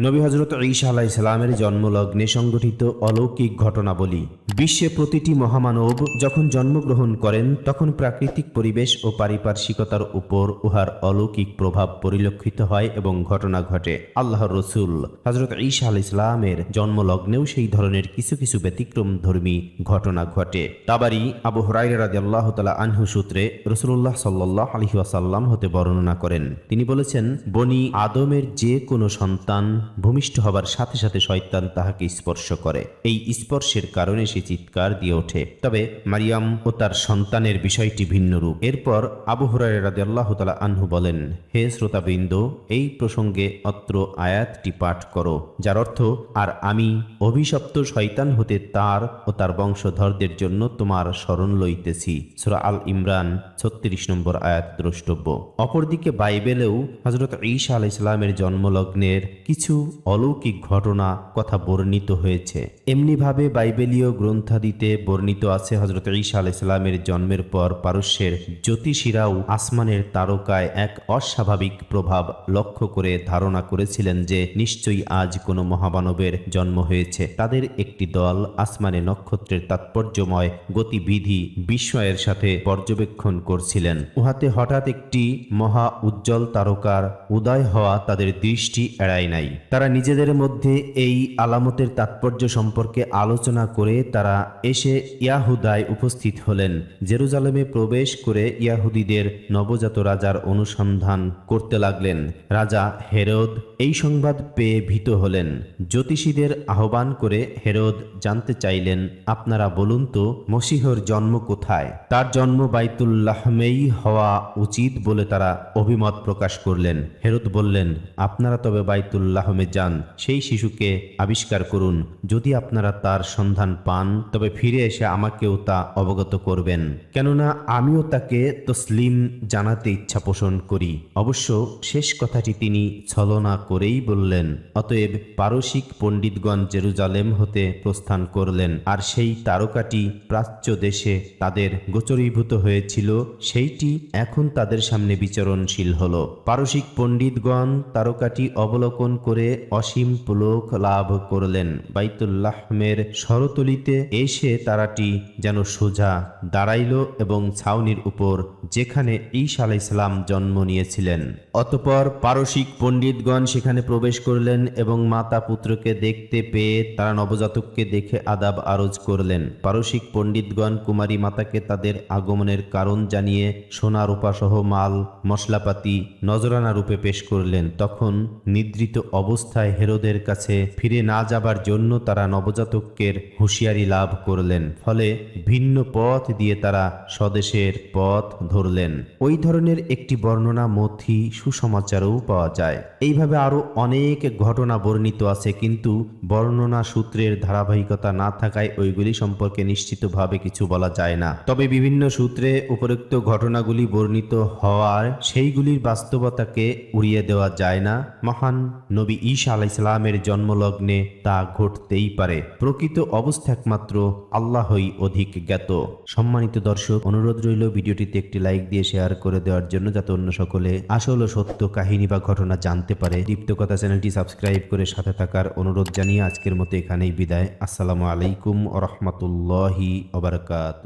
নবী হজরত ঈসা আলাহ সালামের জন্মলগ্নে সংগঠিত অলৌকিক ঘটনাবলী। বিশ্বে প্রতিটি মহামানব যখন জন্মগ্রহণ করেন, তখন প্রাকৃতিক পরিবেশ ও পারিপার্শ্বিকতার উপর উহার অলৌকিক প্রভাব পরিলক্ষিত হয় এবং ঘটনা ঘটে। আল্লাহর রসুল হজরত ঈসা আলাহ ইসলামের জন্মলগ্নেও সেই ধরনের কিছু কিছু ব্যতিক্রম ধর্মী ঘটনা ঘটে। তাবারি আবু হরাই রাজি আল্লাহ তালা আনহু সূত্রে রসুল্লাহ সাল্লাহ আলহি ওয়াসাল্লাম হতে বর্ণনা করেন। তিনি বলেছেন, বনি আদমের যে কোনো সন্তান ভূমিষ্ঠ হবার সাথে সাথে শয়তান তাহাকে স্পর্শ করে। এই স্পর্শের কারণে সে চিৎকার দিয়ে ওঠে। তবে মারিয়াম ও তার সন্তানের বিষয়টি ভিন্ন রূপ। এরপর আবু হরাই রাজি আল্লাহ তালা আনহু বলেন, হে শ্রোতাবৃন্দ, এই প্রসঙ্গে অত্র আয়াতটি পাঠ করো, যার অর্থ, আর আমি অভিশপ্ত শয়তান হতে তার ও তার বংশধরদের জন্য তোমার স্মরণ লইতেছি। সুরা আল ইমরান, ছত্রিশ নম্বর আয়াত, দ্রষ্টব্য। অপরদিকে বাইবেলেও হজরত ঈসা আলাহ ইসলামের জন্মলগ্নের কিছু অলৌকিক ঘটনা কথা বর্ণিত হয়েছে। এমনিভাবে বাইবেলীয় গ্রন্থাদিতে বর্ণিত আছে হজরত ঈসা আলাহ ইসলামের জন্মের পর পারস্যের জ্যোতিষীরাও আসমানের তারকায় এক অস্বাভাবিক প্রভাব লক্ষ্য করে ধারণা করেছিলেন যে নিশ্চয়ই আজ কোনো মহামানবের জন্ম হয়েছে। তাদের একটি দল আসমানে নক্ষত্রের তাৎপর্যময় গতিবিধি বিস্ময়ের সাথে পর্যবেক্ষণ করছিলেন। উহাতে হঠাৎ একটি মহা উজ্জ্বল তারকার উদয় হওয়া তাদের দৃষ্টি এড়ায় নাই। তারা নিজেদের মধ্যে এই আলামতের তাৎপর্য সম্পর্কে আলোচনা করে তারা এসে ইয়াহুদায় উপস্থিত হলেন। জেরুজালেমে প্রবেশ করে ইয়াহুদিদের নবজাত রাজার অনুসন্ধান করতে লাগলেন। রাজা হেরদ এই সংবাদ পেয়ে ভীত হলেন। জ্যোতিষীদের আহ্বান করে হেরদ জানতে চাইলেন, আপনারা বলুন তো, মসিহর জন্ম কোথায়? তার জন্ম বাইতুল্লাহমেই হওয়া উচিত বলে তারা অভিমত প্রকাশ করলেন। হেরদ বললেন, আপনারা তবে বাইতুল্লাহমে যান, সেই শিশুকে আবিষ্কার করুন। যদি আপনারা তার সন্ধান পান, তবে ফিরে এসে আমাকেও তা অবগত করবেন। কেননা আমিও তাকে তসলিম জানাতে ইচ্ছা পোষণ করি। অবশ্য শেষ কথাটি তিনি ছলনা করেই বললেন, অতএব পারসিক পণ্ডিতগণ জেরুজালেম হতে প্রস্থান করলেন, আর সেই তারকাটি প্রাচ্য দেশে তাদের গোচরীভূত হয়েছিল, সেইটি এখন তাদের সামনে বিচরণশীল হল। পারসিক পণ্ডিতগণ তারকাটি অবলোকন করে অসীম পুলক লাভ করলেন। বাইতুল্লাহমের শরতলিতে এসে তারাটি যেন সোজা দাঁড়াইল এবং ছাউনির উপর যেখানে ঈসা আলাহ ইসলাম জন্ম নিয়েছিলেন। অতপর পারসিক পণ্ডিতগণ সেখানে প্রবেশ করলেন এবং মাতা পুত্রকে দেখতে পেয়ে তারা নবজাতককে দেখে আদাব আরজ করলেন। পারসিক পণ্ডিতগণ কুমারী মাতাকে তাদের আগমনের কারণ জানিয়ে সোনা, রূপাসহ মাল, মশলাপাতি, নজরানা রূপে পেশ করলেন। তখন নিদ্রিত অবস্থায় হেরোদের কাছে ফিরে না যাবার জন্য তারা নবজাতকের হুঁশিয়ারি লাভ করলেন, ফলে ভিন্ন পথ দিয়ে তারা স্বদেশের পথ ধরলেন। ওই ধরনের একটি বর্ণনা মথি সুসমাচারও পাওয়া যায়। এইভাবে আরও অনেক ঘটনা বর্ণিত আছে, কিন্তু বর্ণনা সূত্রের ধারাবাহিকতা না থাকায় ওইগুলি সম্পর্কে নিশ্চিতভাবে কিছু বলা যায় না। তবে বিভিন্ন সূত্রে উপরোক্ত ঘটনাগুলি বর্ণিত হওয়ার সেইগুলির বাস্তবতাকে উড়িয়ে দেওয়া যায় না। মহান নবী ঈসা আলাহ ইসলামের জন্মলগ্নে তা ঘটতেই পারে। প্রকৃত অবস্থা একমাত্র আল্লাহই অধিক জ্ঞাত। সম্মানিত দর্শক, অনুরোধ রইল ভিডিওটিতে একটি লাইক দিয়ে শেয়ার করে দেওয়ার জন্য যাতে অন্য সকলে আসল সত্য কাহিনী বা ঘটনা জানতে পারে। দীপ্তকথা চ্যানেলটি সাবস্ক্রাইব করে সাথে থাকার অনুরোধ জানিয়ে আজকের মতো এখানেই বিদায়। আসসালামু আলাইকুম রহমতুল্লাহি ওবরকাত